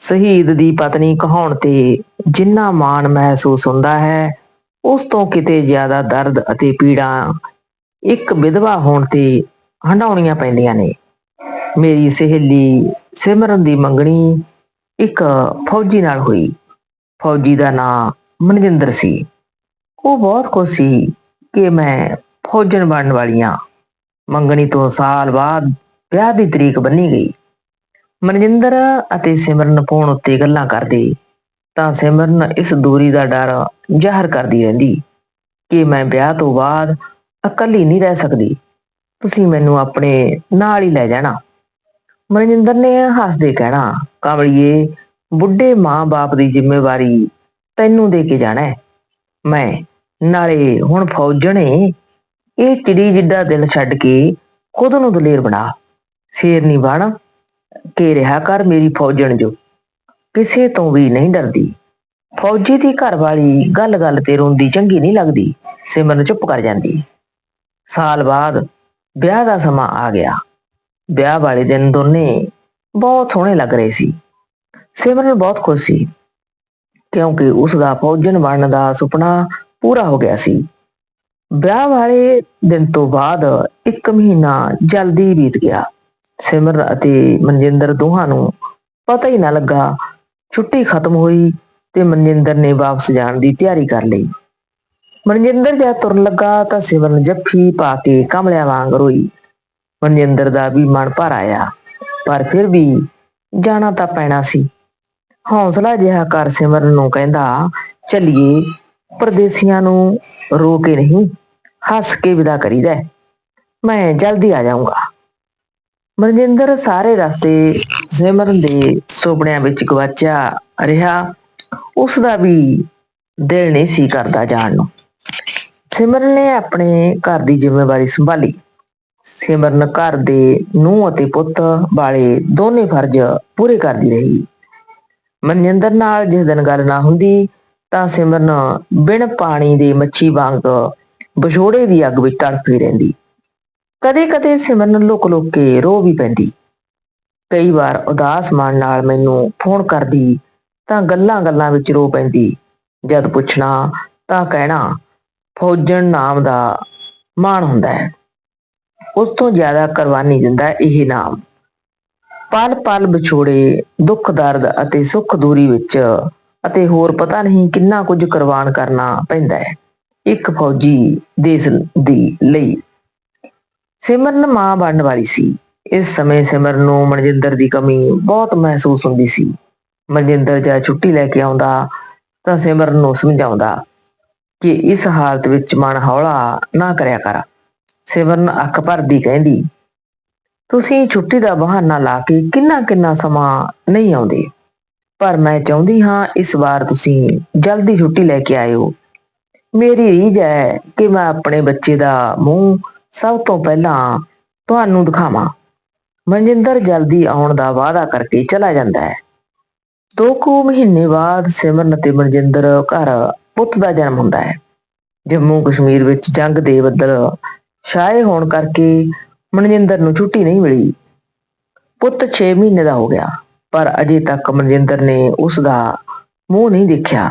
ਸ਼ਹੀਦ ਦੀ ਪਤਨੀ ਕਹਾਉਣ ਤੇ ਜਿੰਨਾ ਮਾਣ ਮਹਿਸੂਸ ਹੁੰਦਾ ਹੈ, ਉਸ ਤੋਂ ਕਿਤੇ ਜ਼ਿਆਦਾ ਦਰਦ ਅਤੇ ਪੀੜਾ ਇੱਕ ਵਿਧਵਾ ਹੋਣ ਤੇ ਹੰਡਾਉਣੀਆਂ ਪੈਂਦੀਆਂ ਨੇ। ਮੇਰੀ ਸਹੇਲੀ ਸਿਮਰਨ ਦੀ ਮੰਗਣੀ ਇੱਕ ਫੌਜੀ ਨਾਲ ਹੋਈ। ਫੌਜੀ ਦਾ ਨਾਂ ਮਨਜਿੰਦਰ ਸੀ। ਉਹ ਬਹੁਤ ਖੁਸ਼ ਸੀ ਕਿ ਮੈਂ ਫੌਜਣ ਬਣਨ ਵਾਲੀਆਂ ਮੰਗਣੀ ਤੋਂ ਸਾਲ ਬਾਅਦ ਵਿਆਹ ਦੀ ਤਰੀਕ ਬੰਨੀ ਗਈ। ਮਨਜਿੰਦਰ ਅਤੇ ਸਿਮਰਨ ਫੋਨ ਉੱਤੇ ਗੱਲਾਂ ਕਰਦੇ, ਤਾਂ ਸਿਮਰਨ ਇਸ ਦੂਰੀ ਦਾ ਡਰ ਜ਼ਾਹਰ ਕਰਦੀ ਰਹਿੰਦੀ ਕਿ ਮੈਂ ਵਿਆਹ ਤੋਂ ਬਾਅਦ ਇਕੱਲੀ ਨਹੀਂ ਰਹਿ ਸਕਦੀ, ਤੁਸੀਂ ਮੈਨੂੰ ਆਪਣੇ ਨਾਲ ਹੀ ਲੈ ਜਾਣਾ। ਮਨਜਿੰਦਰ ਨੇ ਹੱਸਦੇ ਕਹਿਣਾ ਕਮਲੀਏ ਬੁੱਢੇ ਮਾਂ-ਬਾਪ ਦੀ ਜ਼ਿੰਮੇਵਾਰੀ ਤੈਨੂੰ ਦੇ ਕੇ ਜਾਣਾ ਮੈਂ ਨਾਲੇ ਹੁਣ ਫੌਜਣੇ ਇਹ ਚਿੜੀ ਜਿੱਡਾ ਦਿਲ ਛੱਡ ਕੇ ਖੁਦ ਨੂੰ ਦਲੇਰ ਬਣਾ। ਸ਼ੇਰਨੀ ਬਣ ਕੇ ਰਿਹਾ ਕਰ ਮੇਰੀ ਫੌਜਣ ਜੋ। ਕਿਸੇ ਤੋਂ ਵੀ ਨਹੀਂ ਡਰਦੀ। ਫੌਜੀ ਦੀ ਘਰਵਾਲੀ ਗੱਲ-ਗੱਲ ਤੇ ਰੋਂਦੀ ਚੰਗੀ ਨਹੀਂ ਲੱਗਦੀ। ਸਿਮਰਨ ਚੁੱਪ ਕਰ ਜਾਂਦੀ। ਸਾਲ ਬਾਅਦ ਵਿਆਹ ਦਾ ਸਮਾਂ ਆ ਗਿਆ। ਵਿਆਹ ਵਾਲੇ ਦਿਨ ਦੋਨੇ ਬਹੁਤ ਸੋਹਣੇ ਲੱਗ ਰਹੇ ਸੀ। ਸਿਮਰਨ ਬਹੁਤ ਖੁਸ਼ ਸੀ। ਕਿਉਂਕਿ ਉਸ ਦਾ ਫੌਜਣ ਬਣਨ ਦਾ ਸੁਪਨਾ ਪੂਰਾ ਹੋ ਗਿਆ ਸੀ। ਵਿਆਹ ਵਾਲੇ ਦਿਨ ਤੋਂ ਬਾਅਦ ਇੱਕ ਮਹੀਨਾ ਜਲਦੀ ਬੀਤ ਗਿਆ। ਸਿਮਰਨ ਅਤੇ ਮਨਜਿੰਦਰ ਦੋਹਾਂ ਨੂੰ ਪਤਾ ਹੀ ਨਾ ਲੱਗਾ। ਛੁੱਟੀ ਖਤਮ ਹੋਈ ਤੇ ਮਨਜਿੰਦਰ ਨੇ ਵਾਪਸ ਜਾਣ ਦੀ ਤਿਆਰੀ ਕਰ ਲਈ। ਮਨਜਿੰਦਰ ਜਦ ਤੁਰਨ ਲੱਗਾ ਤਾਂ ਸਿਮਰਨ ਜੱਫੀ ਪਾ ਕੇ ਕਮਲਿਆਂ ਵਾਂਗ ਰੋਈ। ਮਨਜਿੰਦਰ ਦਾ ਵੀ ਮਨ ਭਰ ਆਇਆ, ਪਰ ਫਿਰ ਵੀ ਜਾਣਾ ਤਾਂ ਪੈਣਾ ਸੀ। ਹੌਸਲਾ ਜਿਹਾ ਕਰ ਸਿਮਰਨ ਨੂੰ ਕਹਿੰਦਾ, ਚੱਲੀਏ, ਪਰਦੇਸੀਆਂ ਨੂੰ ਰੋ ਕੇ ਨਹੀਂ, ਹੱਸ ਕੇ ਵਿਦਾ ਕਰੀਦਾ ਮੈਂ ਜਲਦੀ ਆ ਜਾਊਂਗਾ। ਮਨਜਿੰਦਰ ਸਾਰੇ ਰਸਤੇ ਸਿਮਰਨ ਦੇ ਸੁਪਨਿਆਂ ਵਿੱਚ ਗਵਾਚਿਆ ਰਿਹਾ। ਉਸ ਦਾ ਵੀ ਦਿਲ ਨਹੀਂ ਸੀ ਕਰਦਾ ਜਾਣ ਨੂੰ। ਸਿਮਰਨ ਨੇ ਆਪਣੇ ਘਰ ਦੀ ਜ਼ਿੰਮੇਵਾਰੀ ਸੰਭਾਲੀ। ਸਿਮਰਨ ਘਰ ਦੇ ਨੂੰਹ ਅਤੇ ਪੁੱਤ ਵਾਲੇ ਦੋਨੇ ਫਰਜ਼ ਪੂਰੇ ਕਰਦੀ ਰਹੀ। ਮਨਜਿੰਦਰ ਨਾਲ ਜਿਸ ਦਿਨ ਗੱਲ ਨਾ ਹੁੰਦੀ, ਤਾਂ ਸਿਮਰਨ ਬਿਨ ਪਾਣੀ ਦੇ ਮੱਛੀ ਵਾਂਗ ਵਿਛੋੜੇ ਦੀ ਅੱਗ ਵਿੱਚ ਤੜਫਦੀ ਰਹਿੰਦੀ। ਕਦੇ-ਕਦੇ ਸਿਮਰਨ ਲੁਕ-ਲੁਕ ਕੇ ਰੋ ਵੀ ਪੈਂਦੀ। ਕਈ ਵਾਰ ਉਦਾਸ ਮਨ ਨਾਲ ਮੈਨੂੰ ਫੋਨ ਕਰਦੀ, ਤਾਂ ਗੱਲਾਂ-ਗੱਲਾਂ ਵਿੱਚ ਰੋ ਪੈਂਦੀ। ਜਦ ਪੁੱਛਣਾ, ਤਾਂ ਕਹਿਣਾ, ਫੌਜਣ ਨਾਮ ਦਾ ਮਾਣ ਹੁੰਦਾ ਹੈ। ਉਸ ਤੋਂ ਜ਼ਿਆਦਾ ਕੁਰਬਾਨੀ ਦਿੰਦਾ ਇਹ ਨਾਮ। ਪਲ ਪਲ ਵਿਛੋੜੇ, ਦੁੱਖ, ਦਰਦ ਅਤੇ ਸੁੱਖ ਦੂਰੀ ਵਿੱਚ ਅਤੇ ਹੋਰ ਪਤਾ ਨਹੀਂ ਕਿੰਨਾ ਕੁਝ ਕੁਰਬਾਨ ਕਰਨਾ ਪੈਂਦਾ ਹੈ। ਇੱਕ ਫੌਜੀ ਦੇਸ਼ ਦੀ ਲਈ ਸਿਮਰਨ ਮਾਂ ਬਣਨ ਵਾਲੀ ਸੀ। ਇਸ ਸਮੇਂ ਸਿਮਰਨ ਨੂੰ ਮਨਜਿੰਦਰ ਦੀ ਕਮੀ ਬਹੁਤ ਮਹਿਸੂਸ ਹੁੰਦੀ ਸੀ। ਮਨਜਿੰਦਰ ਜਾਂ ਛੁੱਟੀ ਲੈ ਕੇ ਆਉਂਦਾ ਤਾਂ ਸਿਮਰਨ ਨੂੰ ਸਮਝਾਉਂਦਾ ਕਿ ਇਸ ਹਾਲਤ ਵਿੱਚ ਮਨ ਹੌਲਾ ਨਾ ਕਰਿਆ ਕਰ। ਸਿਮਰਨ ਅੱਖ ਭਰਦੀ ਕਹਿੰਦੀ, ਤੁਸੀਂ ਛੁੱਟੀ ਦਾ ਬਹਾਨਾ ਲਾ ਕੇ ਕਿੰਨਾ ਕਿੰਨਾ ਸਮਾਂ ਨਹੀਂ ਆਉਂਦੇ। ਪਰ ਮੈਂ ਚਾਹੁੰਦੀ ਹਾਂ ਇਸ ਵਾਰ ਤੁਸੀਂ ਜਲਦੀ ਛੁੱਟੀ ਲੈ ਕੇ ਆਇਓ। ਮੇਰੀ ਰੀਝ ਹੈ ਕਿ ਮੈਂ ਆਪਣੇ ਬੱਚੇ ਦਾ ਮੂੰਹ ਸਭ ਤੋਂ ਪਹਿਲਾਂ ਤੁਹਾਨੂੰ ਦਿਖਾਵਾਂ। ਮਨਜਿੰਦਰ ਜਲਦੀ ਆਉਣ ਦਾ ਵਾਅਦਾ ਕਰਕੇ ਚਲਾ ਜਾਂਦਾ ਹੈ। ਦੋ ਕੁ ਮਹੀਨੇ ਬਾਅਦ ਸਿਮਰਨ ਅਤੇ ਮਨਜਿੰਦਰ ਘਰ ਪੁੱਤ ਦਾ ਜਨਮ ਹੁੰਦਾ ਹੈ। ਜੰਮੂ ਕਸ਼ਮੀਰ ਵਿੱਚ ਜੰਗ ਦੇ ਬੱਦਲ ਛਾਏ ਹੋਣ ਕਰਕੇ ਮਨਜਿੰਦਰ ਨੂੰ ਛੁੱਟੀ ਨਹੀਂ ਮਿਲੀ। ਪੁੱਤ 6 ਮਹੀਨੇ ਦਾ ਹੋ ਗਿਆ, ਪਰ ਅਜੇ ਤੱਕ ਮਨਜਿੰਦਰ ਨੇ ਉਸ ਦਾ ਮੂੰਹ ਨਹੀਂ ਦੇਖਿਆ।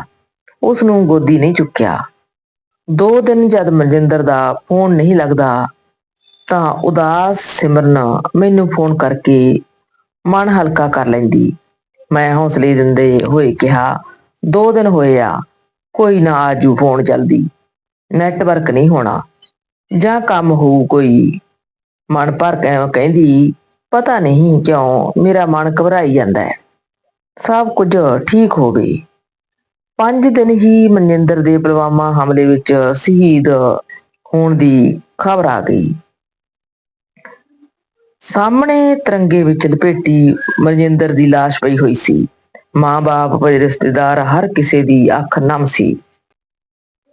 ਉਸ ਨੂੰ ਗੋਦੀ ਨਹੀਂ ਚੁੱਕਿਆ। ਦੋ ਦਿਨ ਜਦ ਮਨਜਿੰਦਰ ਦਾ ਫੋਨ ਨਹੀਂ ਲੱਗਦਾ, ਤਾਂ ਉਦਾਸ ਸਿਮਰਨ ਮੈਨੂੰ ਫੋਨ ਕਰਕੇ ਮਨ ਹਲਕਾ ਕਰ ਲੈਂਦੀ। ਮੈਂ ਹੌਸਲੇ ਦਿੰਦੇ ਹੋਏ ਕਿਹਾ, ਦੋ ਦਿਨ ਹੋਏ ਆ, ਕੋਈ ਨਾ ਆਜੂ ਫੋਨ ਜਲਦੀ। ਨੈਟਵਰਕ ਨਹੀਂ ਹੋਣਾ। ਜਾਂ ਕੰਮ ਹੋਊ ਕੋਈ। ਮਨ ਭਰ ਕਹਿੰਦੀ, ਪਤਾ ਨਹੀਂ ਕਿਉਂ ਮੇਰਾ ਮਨ ਘਬਰਾਈ ਜਾਂਦਾ ਹੈ। ਸਭ ਕੁਝ ਠੀਕ ਹੋਵੇ ਪੰਜ ਦਿਨ ਹੀ ਮਨਜਿੰਦਰ ਦੇ ਪੁਲਵਾਮਾ ਹਮਲੇ ਵਿੱਚ ਸ਼ਹੀਦ ਹੋਣ ਦੀ ਖਬਰ ਆ ਗਈ। ਸਾਹਮਣੇ ਤਿਰੰਗੇ ਵਿੱਚ ਲਪੇਟੀ ਮਨਜਿੰਦਰ ਦੀ ਲਾਸ਼ ਪਈ ਹੋਈ ਸੀ। ਮਾਂ-ਬਾਪ ਤੇ ਰਿਸ਼ਤੇਦਾਰ, ਹਰ ਕਿਸੇ ਦੀ ਅੱਖ ਨਮ ਸੀ।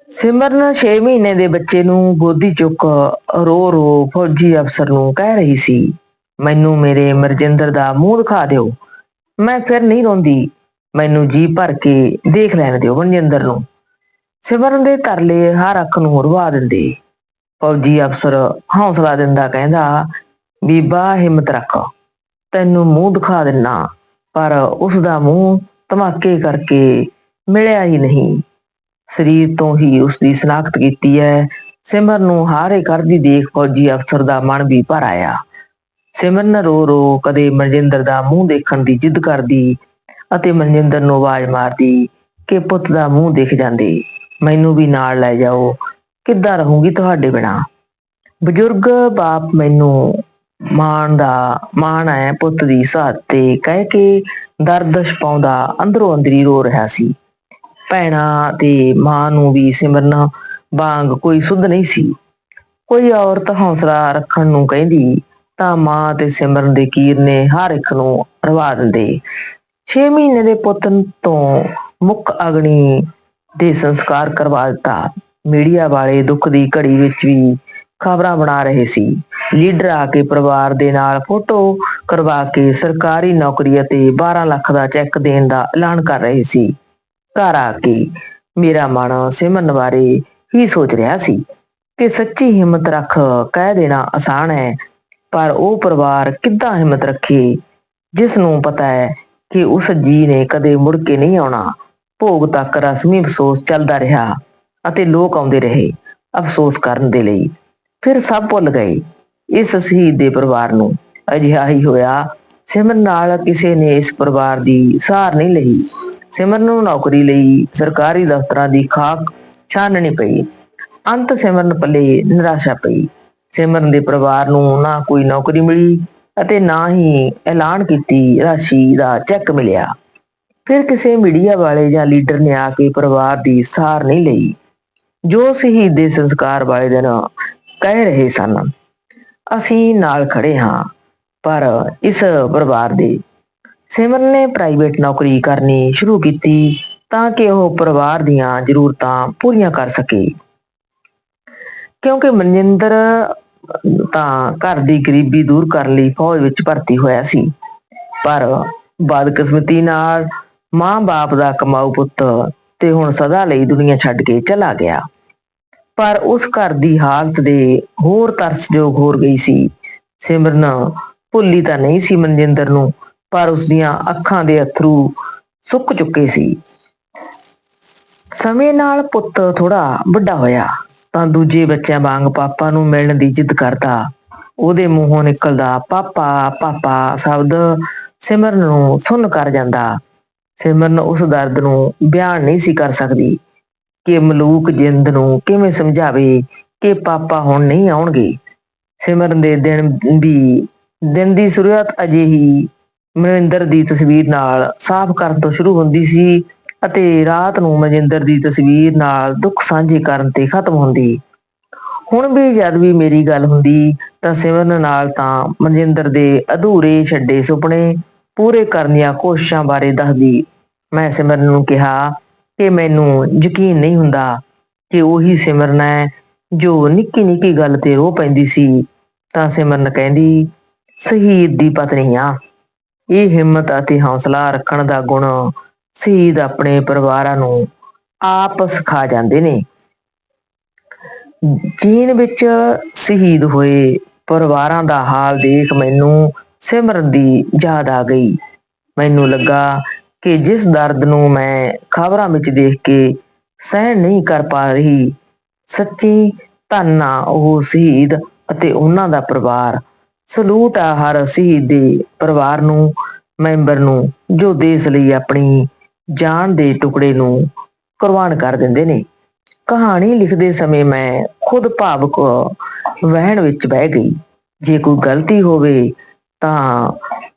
ਸਿਮਰਨ 6 ਮਹੀਨੇ ਦੇ ਬੱਚੇ ਨੂੰ ਗੋਦੀ ਚੁੱਕ ਰੋ ਰੋ ਫੌਜੀ ਅਫਸਰ ਨੂੰ ਕਹਿ ਰਹੀ ਸੀ, ਮੈਨੂੰ ਮੇਰੇ ਮਰਜਿੰਦਰ ਦਾ ਮੂੰਹ ਦਿਖਾ ਦਿਓ। ਮੈਂ ਫਿਰ ਨਹੀਂ ਰੋਂਦੀ। ਮੈਨੂੰ ਜੀ ਭਰ ਕੇ ਦੇਖ ਲੈਣ ਦਿਓ ਮਨਜਿੰਦਰ ਨੂੰ। ਸਿਮਰਨ ਦੇ ਤਰਲੇ ਹਰ ਅੱਖ ਨੂੰ ਰਵਾ ਦਿੰਦੇ। ਫੌਜੀ ਅਫਸਰ ਹੌਸਲਾ ਦਿੰਦਾ ਕਹਿੰਦਾ, ਬੀਬਾ, ਹਿੰਮਤ ਰੱਖ। ਤੈਨੂੰ ਮੂੰਹ ਦਿਖਾ ਦਿੰਨਾ, ਪਰ ਉਸ ਦਾ ਮੂੰਹ ਧਮਾਕੇ ਕਰਕੇ ਮਿਲਿਆ ਹੀ ਨਹੀਂ। ਸਰੀਰ ਤੋਂ ਹੀ ਉਸ ਦੀ ਸ਼ਨਾਖਤ ਕੀਤੀ ਹੈ ਸਿਮਰਨ ਨੂੰ ਹਾਰੇ ਕਰਦੀ ਦੇਖ ਫੌਜੀ ਅਫਸਰ ਦਾ ਮਨ ਵੀ ਭਰ ਆਇਆ। ਸਿਮਰਨ ਰੋ ਰੋ ਕਦੇ ਮਨਜਿੰਦਰ ਦਾ ਮੂੰਹ ਦੇਖਣ ਦੀ ਜਿੱਦ ਕਰਦੀ ਅਤੇ ਮਨਜਿੰਦਰ ਨੂੰ ਆਵਾਜ਼ ਮਾਰਦੀ ਕਿ ਪੁੱਤ ਦਾ ਮੂੰਹ ਦਿਖ ਜਾਂਦੇ, ਮੈਨੂੰ ਵੀ ਨਾਲ ਲੈ ਜਾਓ, ਕਿੱਦਾਂ ਰਹੂੰਗੀ ਤੁਹਾਡੇ ਬਿਨਾ? ਬਜ਼ੁਰਗ ਬਾਪ ਮੈਨੂੰ ਮਾਣ ਦਾ, ਮਾਣ ਹੈ ਪੁੱਤ ਦੀ ਸਾਥ ਤੇ ਕਹਿ ਕੇ ਦਰਦ ਛਪਾਉਂਦਾ ਅੰਦਰੋਂ ਅੰਦਰੀ ਰੋ ਰਿਹਾ ਸੀ। ਭੈਣਾਂ ਤੇ ਮਾਂ ਨੂੰ ਵੀ ਸਿਮਰਨ ਵਾਂਗ ਕੋਈ ਸੁੱਧ ਨਹੀਂ ਸੀ। ਕੋਈ ਔਰਤ ਹੌਸਲਾ ਰੱਖਣ ਨੂੰ ਕਹਿੰਦੀ ਤਾਂ ਮਾਂ ਤੇ ਸਿਮਰਨ ਦੇ ਕੀਰ ਨੇ ਹਰ ਇੱਕ ਨੂੰ ਰਵਾ ਦਿੰਦੇ। 6 ਮਹੀਨੇ ਦੇ ਪੁੱਤ ਤੋਂ ਮੁੱਖ ਅਗਨੀ ਦੇ ਸੰਸਕਾਰ ਕਰਵਾ ਦਿੱਤਾ। ਮੀਡੀਆ ਵਾਲੇ ਦੁੱਖ ਦੀ ਘੜੀ ਵਿੱਚ ਵੀ ਖਬਰਾਂ ਬਣਾ ਰਹੇ ਸੀ। ਲੀਡਰ ਆ ਕੇ ਪਰਿਵਾਰ ਦੇ ਨਾਲ ਫੋਟੋ ਕਰਵਾ ਕੇ ਸਰਕਾਰੀ ਨੌਕਰੀ ਅਤੇ 12 ਲੱਖ ਦਾ ਚੈੱਕ ਦੇਣ ਦਾ ਐਲਾਨ ਕਰ ਰਹੇ ਸੀ। ਘਰ ਆ ਕੇ ਮੇਰਾ ਮਨ ਸਿਮਰਨ ਬਾਰੇ ਹੀ ਸੋਚ ਰਿਹਾ ਸੀ ਕਿ ਸੱਚੀ ਹਿੰਮਤ ਰੱਖ ਕਹਿ ਦੇਣਾ ਆਸਾਨ ਹੈ, ਪਰ ਉਹ ਪਰਿਵਾਰ ਕਿੱਦਾਂ ਹਿੰਮਤ ਰੱਖੇ ਜਿਸ ਨੂੰ ਪਤਾ ਹੈ ਕਿ ਉਸ ਜੀ ਨੇ ਕਦੇ ਮੁੜ ਕੇ ਨਹੀਂ ਆਉਣਾ। ਭੋਗ ਤੱਕ ਰਸਮੀ ਅਫਸੋਸ ਚੱਲਦਾ ਰਿਹਾ ਅਤੇ ਲੋਕ ਆਉਂਦੇ ਰਹੇ ਅਫਸੋਸ ਕਰਨ ਦੇ ਲਈ। ਫਿਰ ਸਭ ਭੁੱਲ ਗਏ। ਇਸ ਸ਼ਹੀਦ ਦੇ ਪਰਿਵਾਰ ਨੂੰ ਅਜਿਹਾ ਹੀ ਹੋਇਆ। ਸਿਮਰਨ ਨਾਲ ਕਿਸੇ ਨੇ ਇਸ ਪਰਿਵਾਰ ਦੀ ਸਾਰ ਨਹੀਂ ਲਈ। ਸਿਮਰਨ ਨੂੰ ਨੌਕਰੀ ਲਈ ਸਰਕਾਰੀ ਦਫ਼ਤਰਾਂ ਦੀ ਖਾਕ ਛਾਨਣੀ ਪਈ। ਅੰਤ ਸਿਮਰਨ ਪੱਲੇ ਨਿਰਾਸ਼ਾ ਪਈ। ਸਿਮਰਨ ਦੇ ਪਰਿਵਾਰ ਨੂੰ ਨਾ ਕੋਈ ਨੌਕਰੀ ਮਿਲੀ ਅਤੇ ਨਾ ਹੀ ਐਲਾਨ ਕੀਤੀ ਰਾਸ਼ੀ ਦਾ ਚੈੱਕ ਮਿਲਿਆ। ਫਿਰ ਕਿਸੇ ਮੀਡੀਆ ਵਾਲੇ ਜਾਂ ਲੀਡਰ ਨੇ ਆ ਕੇ ਪਰਿਵਾਰ ਦੀ ਸਾਰ ਨਹੀਂ ਲਈ। ਜੋ ਸ਼ਹੀਦ ਦੇ ਸੰਸਕਾਰ ਵਾਲੇ ਦਿਨ ਕਹਿ ਰਹੇ ਸਨ, ਅਸੀਂ ਨਾਲ ਖੜੇ ਹਾਂ, ਪਰ ਇਸ ਪਰਿਵਾਰ ਦੇ ਸਿਮਰਨ ਨੇ ਪ੍ਰਾਈਵੇਟ ਨੌਕਰੀ ਕਰਨੀ ਸ਼ੁਰੂ ਕੀਤੀ ਤਾਂ ਕਿ ਉਹ ਪਰਿਵਾਰ ਦੀਆਂ ਜ਼ਰੂਰਤਾਂ ਪੂਰੀਆਂ ਕਰ ਸਕੇ। ਕਿਉਂਕਿ ਮਨਜਿੰਦਰ ਤਾਂ ਘਰ ਦੀ ਗਰੀਬੀ ਦੂਰ ਕਰਨ ਲਈ ਫੌਜ ਵਿੱਚ ਭਰਤੀ ਹੋਇਆ ਸੀ। ਪਰ ਬਦਕਿਸਮਤੀ ਨਾਲ ਮਾਂ-ਬਾਪ ਦਾ ਕਮਾਊ ਪੁੱਤ ਤੇ ਹੁਣ ਸਦਾ ਲਈ ਦੁਨੀਆ ਛੱਡ ਕੇ ਚਲਾ ਗਿਆ। ਪਰ ਉਸ ਘਰ ਦੀ ਹਾਲਤ ਦੇ ਹੋਰ ਤਰਸਯੋਗ ਹੋ ਗਈ ਸੀ। ਸਿਮਰਨ ਭੁੱਲੀ ਤਾਂ ਨਹੀਂ ਸੀ ਮਨਜਿੰਦਰ ਨੂੰ, ਪਰ ਉਸ ਦੀਆਂ ਅੱਖਾਂ ਦੇ ਅਥਰੂ ਸੁੱਕ ਚੁੱਕੇ ਸੀ। ਸਮੇਂ ਨਾਲ ਪੁੱਤ ਥੋੜਾ ਵੱਡਾ ਹੋਇਆ। ਤਾਂ ਦੂਜੇ ਬੱਚਿਆਂ ਵਾਂਗ ਪਾਪਾ ਨੂੰ ਮਿਲਣ ਦੀ ਜਿੱਦ ਕਰਦਾ। ਉਹਦੇ ਮੂੰਹੋਂ ਨਿਕਲਦਾ, ਪਾਪਾ ਪਾਪਾ, ਸ਼ਬਦ ਸਿਮਰਨ ਨੂੰ ਸੁਣ ਕਰ ਜਾਂਦਾ। ਸਿਮਰਨ ਉਸ ਦਰਦ ਨੂੰ ਬਿਆਨ ਨਹੀਂ ਸੀ ਕਰ ਸਕਦੀ ਕਿ ਮਲੂਕ ਜਿੰਦ ਨੂੰ ਕਿਵੇਂ ਸਮਝਾਵੇ ਕਿ ਪਾਪਾ ਹੁਣ ਨਹੀਂ ਆਉਣਗੇ। ਸਿਮਰਨ ਦੇ ਦਿਨ ਵੀ, ਦਿਨ ਦੀ ਸ਼ੁਰੂਆਤ ਅਜੇ ਹੀ ਮਨਿੰਦਰ ਦੀ ਤਸਵੀਰ ਨਾਲ ਸਾਫ਼ ਕਰਨ ਤੋਂ ਸ਼ੁਰੂ ਹੁੰਦੀ ਸੀ ਅਤੇ ਰਾਤ ਨੂੰ ਮਨਜਿੰਦਰ ਦੀ ਤਸਵੀਰ ਨਾਲ ਦੁੱਖ ਸਾਂਝੇ ਕਰਨ ਤੇ ਖਤਮ ਹੁੰਦੀ। ਹੁਣ ਵੀ ਜਦ ਵੀ ਮੇਰੀ ਗੱਲ ਹੁੰਦੀ, ਤਾਂ ਸਿਮਰਨ ਨਾਲ ਤਾਂ ਮਨਜਿੰਦਰ ਦੇ ਅਧੂਰੇ ਛੱਡੇ ਸੁਪਨੇ ਪੂਰੇ ਕਰਨ ਦੀਆਂ ਕੋਸ਼ਿਸ਼ਾਂ ਬਾਰੇ ਦੱਸਦੀ। ਮੈਂ ਸਿਮਰਨ ਨੂੰ ਕਿਹਾ ਕਿ ਮੈਨੂੰ ਯਕੀਨ ਨਹੀਂ ਹੁੰਦਾ ਕਿ ਉਹੀ ਸਿਮਰਨ ਹੈ ਜੋ ਨਿੱਕੀ ਨਿੱਕੀ ਗੱਲ ਤੇ ਰੋ ਪੈਂਦੀ ਸੀ। ਤਾਂ ਸਿਮਰਨ ਕਹਿੰਦੀ, ਸ਼ਹੀਦ ਦੀ ਪਤਨੀ ਆ। ਇਹ ਹਿੰਮਤ ਅਤੇ ਹੌਸਲਾ ਰੱਖਣ ਦਾ ਗੁਣ ਸ਼ਹੀਦ ਆਪਣੇ ਪਰਿਵਾਰਾਂ ਨੂੰ ਆਪ ਸਿਖਾ ਜਾਂਦੇ ਨੇ। ਚੀਨ ਵਿੱਚ ਸ਼ਹੀਦ ਹੋਏ ਪਰਿਵਾਰਾਂ ਦਾ ਹਾਲ ਦੇਖ ਮੈਨੂੰ ਸਿਮਰਨ ਦੀ ਯਾਦ ਆ ਗਈ। ਮੈਨੂੰ ਲੱਗਾ ਕਿ ਜਿਸ ਦਰਦ ਨੂੰ ਮੈਂ ਖਬਰਾਂ ਵਿੱਚ ਦੇਖ ਕੇ ਸਹਿਣ ਨਹੀਂ ਕਰ ਪਾ ਰਹੀ, ਸੱਚੀ ਧੰਨਾ ਉਹ ਸ਼ਹੀਦ ਅਤੇ ਉਹਨਾਂ ਦਾ ਪਰਿਵਾਰ, ਸਲੂਟ ਆ ਹਰ ਸ਼ਹੀਦ ਦੇ ਪਰਿਵਾਰ ਨੂੰ, ਮੈਂਬਰ ਨੂੰ, ਜੋ ਦੇਸ਼ ਲਈ ਆਪਣੀ ਜਾਨ ਦੇ ਟੁਕੜੇ ਨੂੰ ਕੁਰਬਾਨ ਕਰ ਦਿੰਦੇ ਨੇ। ਕਹਾਣੀ ਲਿਖਦੇ ਸਮੇਂ ਮੈਂ ਖੁਦ ਭਾਵੁਕ ਵਹਿਣ ਵਿੱਚ ਬਹਿ ਗਈ। ਜੇ ਕੋਈ ਗਲਤੀ ਹੋਵੇ ਤਾਂ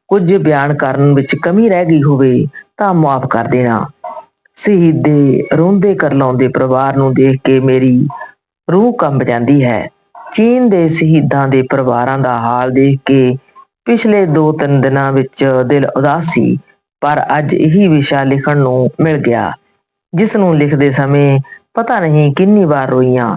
ਕੁਝ ਬਿਆਨ ਕਰਨ ਵਿੱਚ ਕਮੀ ਰਹਿ ਗਈ ਹੋਵੇ ਤਾਂ ਮਾਫ ਕਰ ਦੇਣਾ। ਸ਼ਹੀਦ ਦੇ ਰੋਂਦੇ ਕਰ ਲਾਉਂਦੇ ਪਰਿਵਾਰ ਨੂੰ ਦੇਖ ਕੇ ਮੇਰੀ ਰੂਹ ਕੰਬ ਜਾਂਦੀ ਹੈ। ਚੀਨ ਦੇ ਸ਼ਹੀਦਾਂ ਦੇ ਪਰਿਵਾਰਾਂ ਦਾ ਹਾਲ ਦੇਖ ਕੇ ਪਿਛਲੇ 2-3 ਦਿਨਾਂ ਵਿੱਚ ਦਿਲ ਉਦਾਸ ਸੀ। ਪਰ ਅੱਜ ਇਹੀ ਵਿਸ਼ਾ ਲਿਖਣ ਨੂੰ ਮਿਲ ਗਿਆ। ਜਿਸ ਨੂੰ ਲਿਖਦੇ ਸਮੇਂ ਪਤਾ ਨਹੀਂ ਕਿੰਨੀ ਵਾਰ ਰੋਈਆਂ,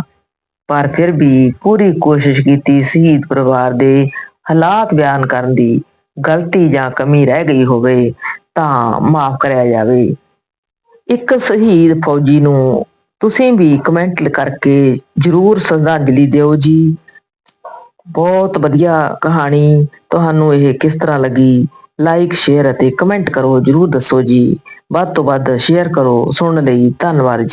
ਪਰ ਫਿਰ ਵੀ ਪੂਰੀ ਕੋਸ਼ਿਸ਼ ਕੀਤੀ ਸ਼ਹੀਦ ਪਰਿਵਾਰ ਦੇ ਹਾਲਾਤ ਬਿਆਨ ਕਰਨ ਦੀ। ਗਲਤੀ ਜਾਂ ਕਮੀ ਰਹਿ ਗਈ ਹੋਵੇ ਤਾਂ ਮਾਫ ਕਰਿਆ ਜਾਵੇ। ਇੱਕ ਸ਼ਹੀਦ ਫੌਜੀ ਨੂੰ ਤੁਸੀਂ ਵੀ ਕਮੈਂਟ ਕਰਕੇ ਜਰੂਰ ਸ਼ਰਧਾਂਜਲੀ ਦਿਓ ਜੀ। ਬਹੁਤ ਵਧੀਆ ਕਹਾਣੀ। ਤੁਹਾਨੂੰ ਇਹ ਕਿਸ ਤਰ੍ਹਾਂ ਲੱਗੀ? ਲਾਈਕ ਸ਼ੇਅਰ ਅਤੇ ਕਮੈਂਟ ਕਰੋ, ਜਰੂਰ ਦੱਸੋ ਜੀ। ਵੱਧ ਤੋਂ ਵੱਧ ਸ਼ੇਅਰ ਕਰੋ, ਸੁਣਨ ਲਈ ਧੰਨਵਾਦ ਜੀ।